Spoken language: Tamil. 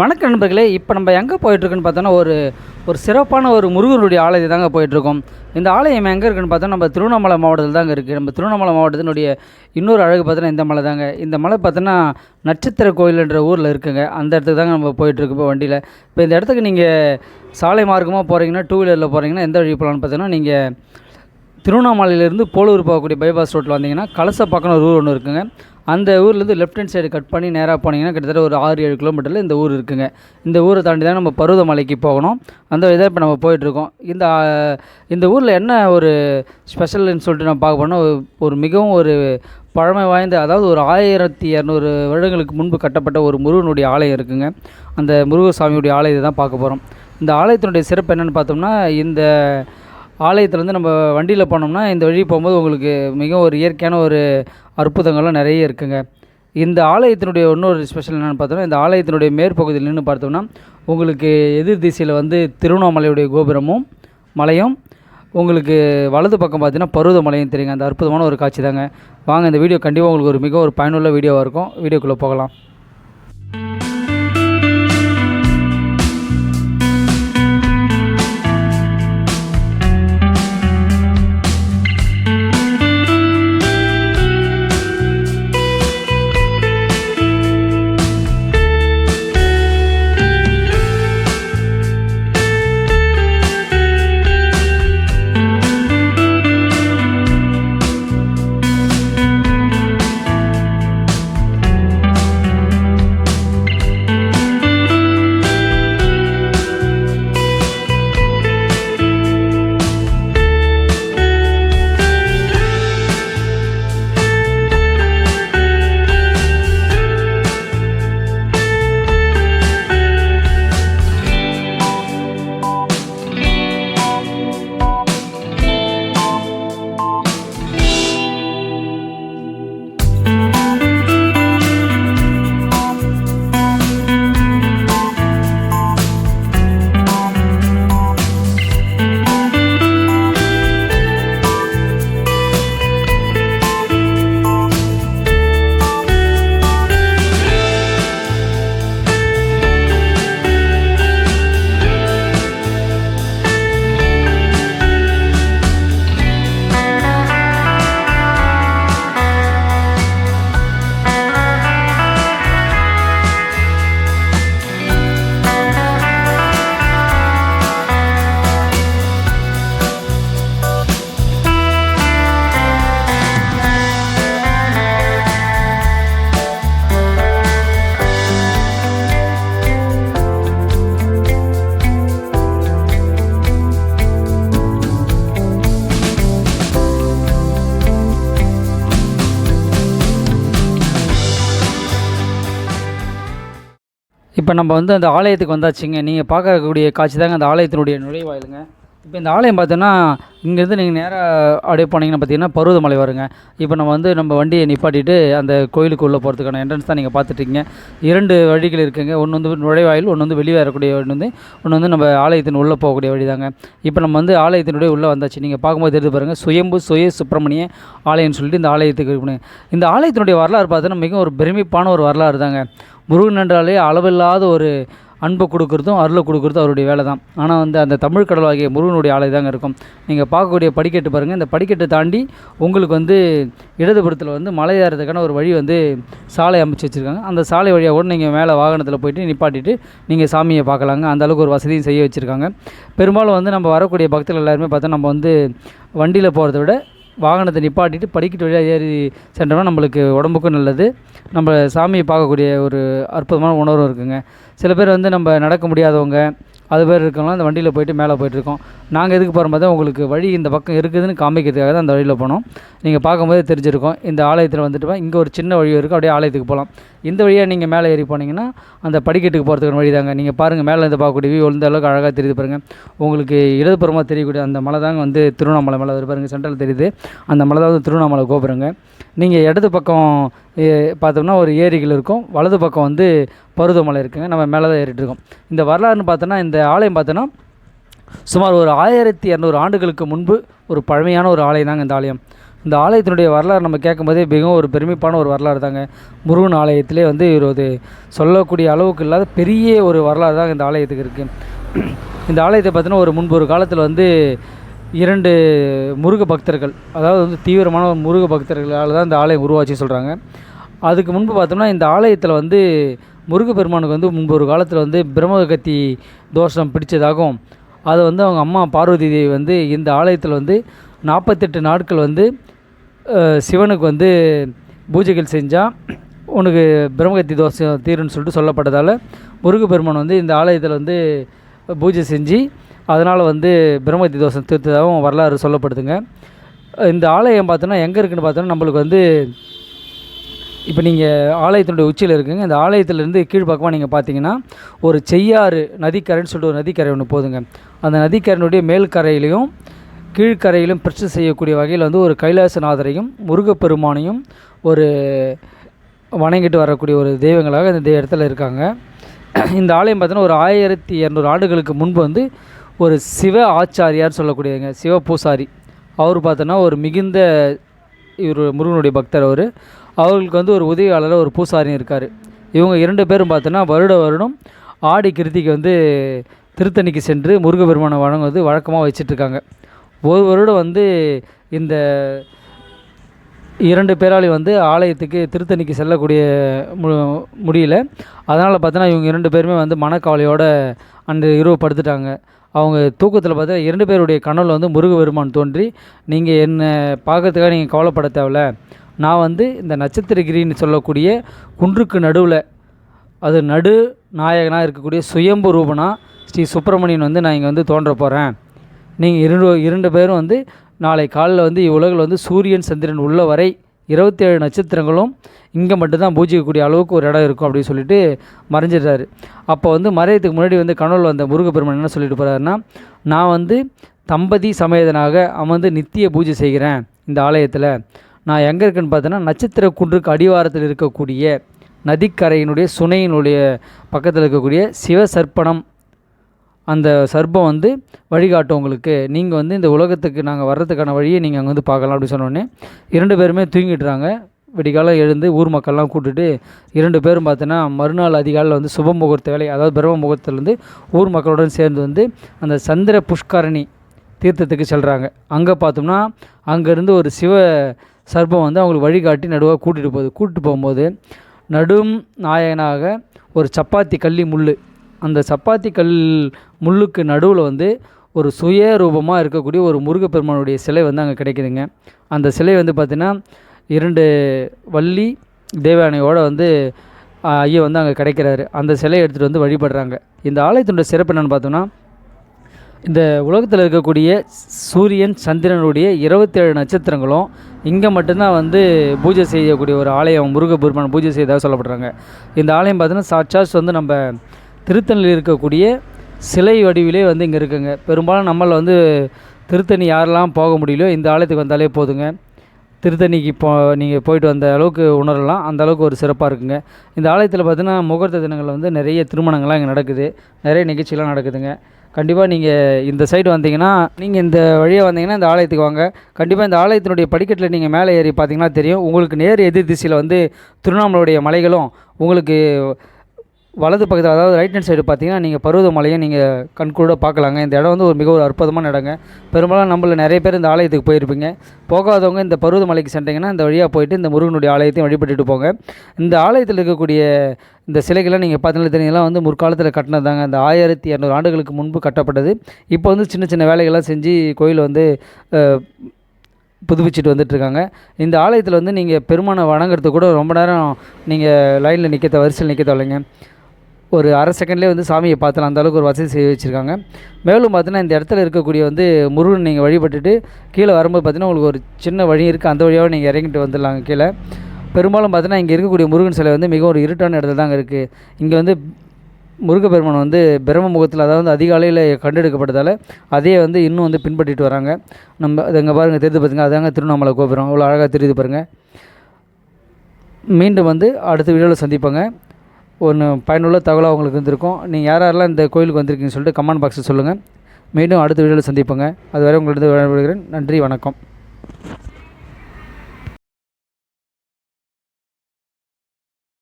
வணக்கம் நண்பர்களே இப்போ நம்ம எங்கே போயிட்டுருக்குன்னு பார்த்தோன்னா ஒரு ஒரு சிறப்பான ஒரு முருகனுடைய ஆலயத்தை தாங்க போயிட்டுருக்கோம். இந்த ஆலயம் எங்கே இருக்குன்னு பார்த்தா நம்ம திருவண்ணாமலை மாவட்டத்தில் தாங்க இருக்குது நம்ம திருவண்ணாமலை மாவட்டத்தினுடைய இன்னொரு அழகு பார்த்தோன்னா இந்த மலை தாங்க. இந்த மலை பார்த்தோன்னா நட்சத்திர கோயில்ன்ற ஊரில் இருக்குங்க. அந்த இடத்துக்கு தாங்க நம்ம போயிட்டுருக்கு இப்போ வண்டியில். இப்போ இந்த இடத்துக்கு நீங்கள் சாலை மார்க்கமாக போகிறீங்கன்னா டூ வீலரில் போகிறீங்கன்னா எந்த வழி போகலான்னு பார்த்தீங்கன்னா நீங்கள் திருவண்ணாமலையிலேருந்து போலூர் போகக்கூடிய பைபாஸ் ரோட்டில் வந்தீங்கன்னா பக்கம் ஒரு ஊர் ஒன்று இருக்குங்க. அந்த ஊர்லேருந்து லெஃப்ட் ஹேண்ட் சைடு கட் பண்ணி நேராக போனீங்கன்னா கிட்டத்தட்ட ஒரு ஆறு ஏழு கிலோமீட்டரில் இந்த ஊர் இருக்குங்க. இந்த ஊரை தாண்டி தான் நம்ம பருவதமலைக்கு போகணும். அந்த இதாக இப்போ நம்ம போயிட்டுருக்கோம். இந்த இந்த ஊரில் என்ன ஒரு ஸ்பெஷல்னு சொல்லிட்டு நம்ம பார்க்க போனால் ஒரு மிகவும் ஒரு பழமை வாய்ந்த அதாவது ஒரு ஆயிரத்தி இரநூறு வருடங்களுக்கு முன்பு கட்டப்பட்ட ஒரு முருகனுடைய ஆலயம் இருக்குங்க. அந்த முருகசாமியுடைய ஆலயத்தை தான் பார்க்க போகிறோம் இந்த ஆலயத்தினுடைய சிறப்பு என்னென்னு பார்த்தோம்னா இந்த ஆலயத்துலேருந்து நம்ம வண்டியில் போனோம்னா இந்த வழி போகும்போது உங்களுக்கு மிகவும் ஒரு இயற்கையான ஒரு அற்புதங்கள்லாம் நிறைய இருக்குங்க. இந்த ஆலயத்தினுடைய இன்னொரு ஸ்பெஷல் என்னென்னு பார்த்தோம்னா இந்த ஆலயத்தினுடைய மேற்பகுதியில் நின்று பார்த்தோம்னா உங்களுக்கு எதிர் திசையில் வந்து திருவண்ணாமலையுடைய கோபுரமும் மலையும் உங்களுக்கு வலது பக்கம் பார்த்தீங்கன்னா பருவதமலையும் தெரியுங்க. அந்த அற்புதமான ஒரு காட்சி தாங்க. வாங்க இந்த வீடியோ கண்டிப்பாக உங்களுக்கு ஒரு மிக ஒரு பயனுள்ள வீடியோவாக இருக்கும். வீடியோக்குள்ளே போகலாம். இப்போ நம்ம வந்து அந்த ஆலயத்துக்கு வந்தாச்சுங்க. நீங்கள் பார்க்கக்கூடிய காட்சி தாங்க அந்த ஆலயத்தினுடைய நுழைவாயிலுங்க. இப்போ இந்த ஆலயம் பார்த்தோன்னா இங்கேருந்து நீங்கள் நேராக அப்படியே போனீங்கன்னா பார்த்தீங்கன்னா பருவதமலை வருங்க. இப்போ நம்ம வந்து நம்ம வண்டியை நிப்பாட்டிட்டு அந்த கோயிலுக்கு உள்ளே போகிறதுக்கான என்ட்ரன்ஸ் தான் நீங்கள் பார்த்துட்ருக்கீங்க இரண்டு வழிகள் இருக்குங்க. ஒன்று வந்து நுழைவாயில் ஒன்று வந்து வெளியே வரக்கூடிய வழி வந்து ஒன்று வந்து நம்ம ஆலயத்தின் உள்ளே போகக்கூடிய வழி தாங்க இப்போ நம்ம வந்து ஆலயத்தினுடைய உள்ளே வந்தாச்சு. நீங்கள் பார்க்கும்போது தெரிஞ்சு பாருங்கள் சுயம்பு சுய சுப்பிரமணிய ஆலயம்னு சொல்லிட்டு இந்த ஆலயத்துக்கு இருக்குங்க இந்த ஆலயத்தினுடைய வரலாறு பார்த்தோன்னா மிகவும் ஒரு பெருமைப்பான ஒரு வரலாறு தாங்க முருகன் என்றாலே அளவில்லாத ஒரு அன்பை கொடுக்குறதும் அருளை கொடுக்குறதும் அவருடைய வேலை தான் ஆனால் வந்து அந்த தமிழ் கடல் முருகனுடைய ஆலை தாங்க இருக்கும். நீங்கள் பார்க்கக்கூடிய படிக்கட்டு பாருங்கள் இந்த படிக்கட்டை தாண்டி உங்களுக்கு வந்து இடதுபுறத்தில் வந்து மலை ஏறதுக்கான ஒரு வழி வந்து சாலை அமைச்சு வச்சுருக்காங்க. அந்த சாலை வழியாக கூட நீங்கள் மேலே வாகனத்தில் போயிட்டு நிப்பாட்டிட்டு நீங்கள் சாமியை பார்க்கலாங்க. அந்த அளவுக்கு ஒரு வசதியும் செய்ய வச்சுருக்காங்க. பெரும்பாலும் வந்து நம்ம வரக்கூடிய பக்தர்கள் எல்லாருமே பார்த்தா நம்ம வந்து வண்டியில் போகிறத விட வாகனத்தை நிப்பாட்டிட்டு படிக்கட்டு வழியாக ஏறி சென்றோம்னா நம்மளுக்கு உடம்புக்கும் நல்லது. நம்ம சாமியை பார்க்கக்கூடிய ஒரு அற்புதமான உணர்வும் இருக்குங்க. சில பேர் வந்து நம்ம நடக்க முடியாதவங்க அது பேர் இருக்கவங்களாம் அந்த வண்டியில் போயிட்டு மேலே போயிட்டுருக்கோம் நாங்கள் எதுக்கு போகிற பார்த்தா உங்களுக்கு வழி இந்த பக்கம் இருக்குதுன்னு காமிக்கிறதுக்காக தான் அந்த வழியில் போனோம். நீங்கள் பார்க்கும்போது தெரிஞ்சிருக்கோம். இந்த ஆலயத்தில் வந்துட்டு இங்கே ஒரு சின்ன வழி இருக்குது அப்படியே ஆலயத்துக்கு போகலாம் இந்த வழியாக நீங்கள் மேலே ஏறி போனீங்கன்னா அந்த படிக்கட்டுக்கு போகிறதுக்கு வழி தாங்க நீங்கள் பாருங்கள் மேலே இருந்து பார்க்கக்கூடிய வியூ இந்த அளவுக்கு அழகாக தெரியுது பாருங்கள் உங்களுக்கு இடதுபுறமாக தெரியக்கூடிய அந்த மலை தாங்க வந்து திருவண்ணாமலை மலை பாருங்கள் சென்ட்ரல் தெரியுது. அந்த மலை தான் வந்து திருவண்ணாமலை கோபுரங்க. நீங்கள் இடது பக்கம் பார்த்தோம்னா ஒரு ஏரிகள் இருக்கும். வலது பக்கம் வந்து பருவதமலை இருக்குங்க. நம்ம மேலே தான் ஏறிட்டு இருக்கோம். இந்த வரலாறுன்னு பார்த்தோன்னா இந்த ஆலயம் பார்த்தோன்னா சுமார் ஒரு ஆயிரத்தி இரநூறு ஆண்டுகளுக்கு முன்பு ஒரு பழமையான ஒரு ஆலயம் தாங்க இந்த ஆலயம். இந்த ஆலயத்தினுடைய வரலாறு நம்ம கேட்கும்போதே மிகவும் ஒரு பெருமைப்பான ஒரு வரலாறு தாங்க. முருகன் ஆலயத்திலே வந்து ஒரு சொல்லக்கூடிய அளவுக்கு இல்லாத பெரிய ஒரு வரலாறு தான் இந்த ஆலயத்துக்கு இருக்குது இந்த ஆலயத்தை பார்த்தீங்கன்னா ஒரு முன்பு ஒரு காலத்தில் வந்து இரண்டு முருக பக்தர்கள் அதாவது வந்து தீவிரமான ஒரு முருக பக்தர்களால் தான் இந்த ஆலயம் உருவாச்சு சொல்கிறாங்க அதுக்கு முன்பு பார்த்தோம்னா இந்த ஆலயத்தில் வந்து முருகப்பெருமானுக்கு வந்து முன்பு ஒரு காலத்தில் வந்து பிரம்மகத்தி தோஷம் பிடிச்சதாகவும் அதை வந்து அவங்க அம்மா பார்வதி தேவி வந்து இந்த ஆலயத்தில் வந்து நாற்பத்தெட்டு நாட்கள் வந்து சிவனுக்கு வந்து பூஜைகள் செஞ்சால் உனக்கு பிரம்மகத்தி தோஷம் தீருன்னு சொல்லிட்டு சொல்லப்பட்டதால் முருகப்பெருமான் வந்து இந்த ஆலயத்தில் வந்து பூஜை செஞ்சு அதனால் வந்து பிரம்மதி தோஷம் தீர்த்ததாகவும் வரலாறு சொல்லப்படுதுங்க. இந்த ஆலயம் பார்த்தோன்னா எங்கே இருக்குதுன்னு பார்த்தோன்னா நம்மளுக்கு வந்து இப்போ நீங்கள் ஆலயத்தினுடைய உச்சியில் இருக்குங்க. இந்த ஆலயத்திலேருந்து கீழ்ப்பக்கமாக நீங்கள் பார்த்தீங்கன்னா ஒரு செய்யாறு நதிக்கரைன்னு சொல்லிட்டு ஒரு நதிக்கரை ஒன்று போதுங்க. அந்த நதிக்கரையினுடைய மேல் கரையிலையும் கீழ்க்கரையிலும் பிரச்சனை செய்யக்கூடிய வகையில் வந்து ஒரு கைலாசநாதரையும் முருகப்பெருமானையும் ஒரு வணங்கிட்டு வரக்கூடிய ஒரு தெய்வங்களாக இந்த இடத்துல இருக்காங்க. இந்த ஆலயம் பார்த்தோன்னா ஒரு ஆயிரத்தி இரநூறு ஆண்டுகளுக்கு முன்பு வந்து ஒரு சிவ ஆச்சாரியார் சொல்லக்கூடியவங்க சிவ பூசாரி. அவர் பார்த்தோன்னா ஒரு மிகுந்த இவர் முருகனுடைய பக்தர் அவர். அவர்களுக்கு வந்து ஒரு உதவியாளர் ஒரு பூசாரியும் இருக்கார். இவங்க இரண்டு பேரும் பார்த்தோன்னா வருட வருடம் ஆடி கிருத்திக்கு வந்து திருத்தணிக்கு சென்று முருகப்பெருமானை வணங்குவது வழக்கமாக வச்சிட்ருக்காங்க. ஒரு வருடம் வந்து இந்த இரண்டு பேராலையும் வந்து ஆலயத்துக்கு திருத்தணிக்கு செல்லக்கூடிய மு முடியல. அதனால் பார்த்தோன்னா இவங்க இரண்டு பேருமே வந்து மனக்கவலையோடு அன்று இரவு படுத்துட்டாங்க. அவங்க தூக்கத்தில் பார்த்தா இரண்டு பேருடைய கனவில் வந்து முருகப்பெருமான் தோன்றி நீங்கள் என்னை பார்க்கறதுக்காக நீங்கள் கவலைப்பட தேவையில்ல. நான் வந்து இந்த நட்சத்திரகிரின்னு சொல்லக்கூடிய குன்றுக்கு நடுவில் அது நடு நாயகனாக இருக்கக்கூடிய சுயம்பு ரூபனா ஸ்ரீ சுப்பிரமணியன் வந்து நான் இங்கே வந்து தோன்ற போகிறேன் நீங்கள் இரண்டு இரண்டு பேரும் வந்து நாளை காலையில் வந்து இவ்வுலகில் வந்து சூரியன் சந்திரன் உள்ள வரை இருபத்தேழு நட்சத்திரங்களும் இங்கே மட்டும்தான் பூஜிக்கக்கூடிய அளவுக்கு ஒரு இடம் இருக்கும் அப்படின்னு சொல்லிட்டு மறைஞ்சிடுறாரு. அப்போ வந்து மறையத்துக்கு முன்னாடி வந்து கனவுல வந்த முருகப்பெருமன் என்ன சொல்லிட்டு போகிறாருன்னா நான் வந்து தம்பதி சமேதனாக அமர்ந்து நித்திய பூஜை செய்கிறேன் இந்த ஆலயத்தில். நான் எங்கே இருக்கேன்னு பார்த்தோன்னா நட்சத்திர குன்றுக்கு அடிவாரத்தில் இருக்கக்கூடிய நதிக்கரையினுடைய சுனையினுடைய பக்கத்தில் இருக்கக்கூடிய சிவசர்ப்பணம் அந்த சர்ப்பம் வந்து வழிகாட்டும் உங்களுக்கு. நீங்கள் வந்து இந்த உலகத்துக்கு நாங்கள் வர்றதுக்கான வழியை நீங்கள் அங்கே வந்து பார்க்கலாம் அப்படின்னு சொன்னோடனே இரண்டு பேருமே தூங்கிட்டுறாங்க விடிகாலம் எழுந்து ஊர் மக்கள்லாம் கூட்டுட்டு இரண்டு பேரும் பார்த்தோன்னா மறுநாள் அதிகாலையில் வந்து சுப முகூர்த்த வேலை அதாவது பிரம்ம முகூர்த்தத்துலேருந்து ஊர் மக்களுடன் சேர்ந்து வந்து அந்த சந்திர புஷ்கரணி தீர்த்தத்துக்கு செல்கிறாங்க அங்கே பார்த்தோம்னா அங்கேருந்து ஒரு சிவ சர்ப்பம் வந்து அவங்களுக்கு வழிகாட்டி நடுவாக கூட்டிகிட்டு போகுது. கூட்டிட்டு போகும்போது நடும் நாயகனாக ஒரு சப்பாத்தி கள்ளி முள் அந்த சப்பாத்தி கல் முள்ளுக்கு நடுவில் வந்து ஒரு சுய ரூபமாக இருக்கக்கூடிய ஒரு முருகப்பெருமானுடைய சிலை வந்து அங்கே கிடைக்குதுங்க. அந்த சிலை வந்து பார்த்திங்கன்னா இரண்டு வள்ளி தேவானையோட வந்து ஐயன் ஐயா வந்து அங்கே கிடைக்கிறாரு. அந்த சிலையை எடுத்துகிட்டு வந்து வழிபடுறாங்க. இந்த ஆலயத்தினுடைய சிறப்பு என்னென்னு பார்த்தோம்னா இந்த உலகத்தில் இருக்கக்கூடிய சூரியன் சந்திரனுடைய இருபத்தேழு நட்சத்திரங்களும் இங்கே மட்டும்தான் வந்து பூஜை செய்யக்கூடிய ஒரு ஆலயம் முருகப்பெருமான் பூஜை செய்ததாக சொல்லப்படுறாங்க. இந்த ஆலயம் பார்த்தீங்கன்னா சாட்சாஸ் வந்து நம்ம திருத்தணியில் இருக்கக்கூடிய சிலை வடிவிலே வந்து இங்கே இருக்குங்க. பெரும்பாலும் நம்மள வந்து திருத்தணி யாரெல்லாம் போக முடியலையோ இந்த ஆலயத்துக்கு வந்தாலே போதுங்க. திருத்தணிக்கு போ நீங்கள் போயிட்டு வந்த அளவுக்கு உணரலாம். அந்த அளவுக்கு ஒரு சிறப்பாக இருக்குங்க. இந்த ஆலயத்தில் பார்த்தீங்கன்னா முகூர்த்த தினங்களில் வந்து நிறைய திருமணங்கள்லாம் இங்கே நடக்குது. நிறைய நிகழ்ச்சிலாம் நடக்குதுங்க. கண்டிப்பாக நீங்கள் இந்த சைடு வந்தீங்கன்னா நீங்கள் இந்த வழியாக வந்தீங்கன்னா இந்த ஆலயத்துக்கு வாங்க. கண்டிப்பாக இந்த ஆலயத்தினுடைய படிக்கட்டில் நீங்கள் மேலே ஏறி பார்த்தீங்கன்னா தெரியும். உங்களுக்கு நேர் எதிர் திசையில் வந்து திருவண்ணாமலையுடைய மலைகளும் உங்களுக்கு வலது பக்கத்தில் அதாவது ரைட் ஹேண்ட் சைடு பார்த்தீங்கன்னா நீங்கள் பருவதமலையை நீங்கள் கண்கூட பார்க்கலாங்க. இந்த இடம் வந்து ஒரு மிக ஒரு அற்புதமான இடங்க. பெரும்பாலும் நம்மள நிறைய பேர் இந்த ஆலயத்துக்கு போயிருப்பீங்க. போகாதவங்க இந்த பருவதமலைக்கு சென்றீங்கன்னா இந்த வழியாக போயிட்டு இந்த முருகனுடைய ஆலயத்தையும் வழிபட்டுட்டு போங்க. இந்த ஆலயத்தில் இருக்கக்கூடிய இந்த சிலைகள்லாம் நீங்கள் பார்த்தீங்கன்னா தெரியுங்களா? வந்து முற்காலத்தில் கட்டினதாங்க அந்த இந்த ஆயிரத்தி இரநூறு ஆண்டுகளுக்கு முன்பு கட்டப்பட்டது. இப்போ வந்து சின்ன சின்ன வேலைகள்லாம் செஞ்சு கோயில் வந்து புதுப்பிச்சுட்டு வந்துட்டுருக்காங்க. இந்த ஆலயத்தில் வந்து நீங்கள் பெருமானை வணங்குறதுக்கு கூட ரொம்ப நேரம் நீங்கள் லைனில் நிற்க வரிசையில் நிற்க தேவையில்லைங்க ஒரு அரை செகண்ட்லேயே வந்து சாமியை பார்த்துலாம் அந்த அளவுக்கு ஒரு வசதி செய்து வச்சுருக்காங்க. மேலும் பார்த்தீங்கன்னா இந்த இடத்துல இருக்கக்கூடிய வந்து முருகன் நீங்கள் வழிபட்டுட்டு கீழே வரும்போது பார்த்தீங்கன்னா உங்களுக்கு ஒரு சின்ன வழி இருக்குது அந்த வழியாக நீங்கள் இறங்கிட்டு வந்துடலாங்க கீழே. பெரும்பாலும் பார்த்தீங்கன்னா இங்கே இருக்கக்கூடிய முருகன் சிலை வந்து மிகவும் ஒரு இருட்டான இடத்துல தாங்க இருக்குது இங்கே வந்து முருகப்பெருமான் வந்து பிரம்ம முகத்தில் அதாவது அதிகாலையில் கண்டெடுக்கப்பட்டதால் அதையே வந்து இன்னும் வந்து பின்பற்றிட்டு வராங்க. நம்ம அது இங்கே பாருங்கள் தெரிந்து பார்த்துங்க அதாங்க திருவண்ணாமலை கோபுரம். அவ்வளோ அழகாக தெரியுது பாருங்கள் மீண்டும் வந்து அடுத்த வீடியோவில் சந்திப்பாங்க. ஒன்று பயனுள்ள தகவலாக உங்களுக்கு இருந்திருக்கும் நீங்கள் யார் யாரெல்லாம் இந்த கோயிலுக்கு வந்திருக்கீங்கன்னு சொல்லிட்டு கமெண்ட் பாக்ஸில் சொல்லுங்கள் மீண்டும் அடுத்த வீடியோவில் சந்திப்போங்க. அதுவரை உங்களிடம் விடைபெறுகிறேன். நன்றி வணக்கம்.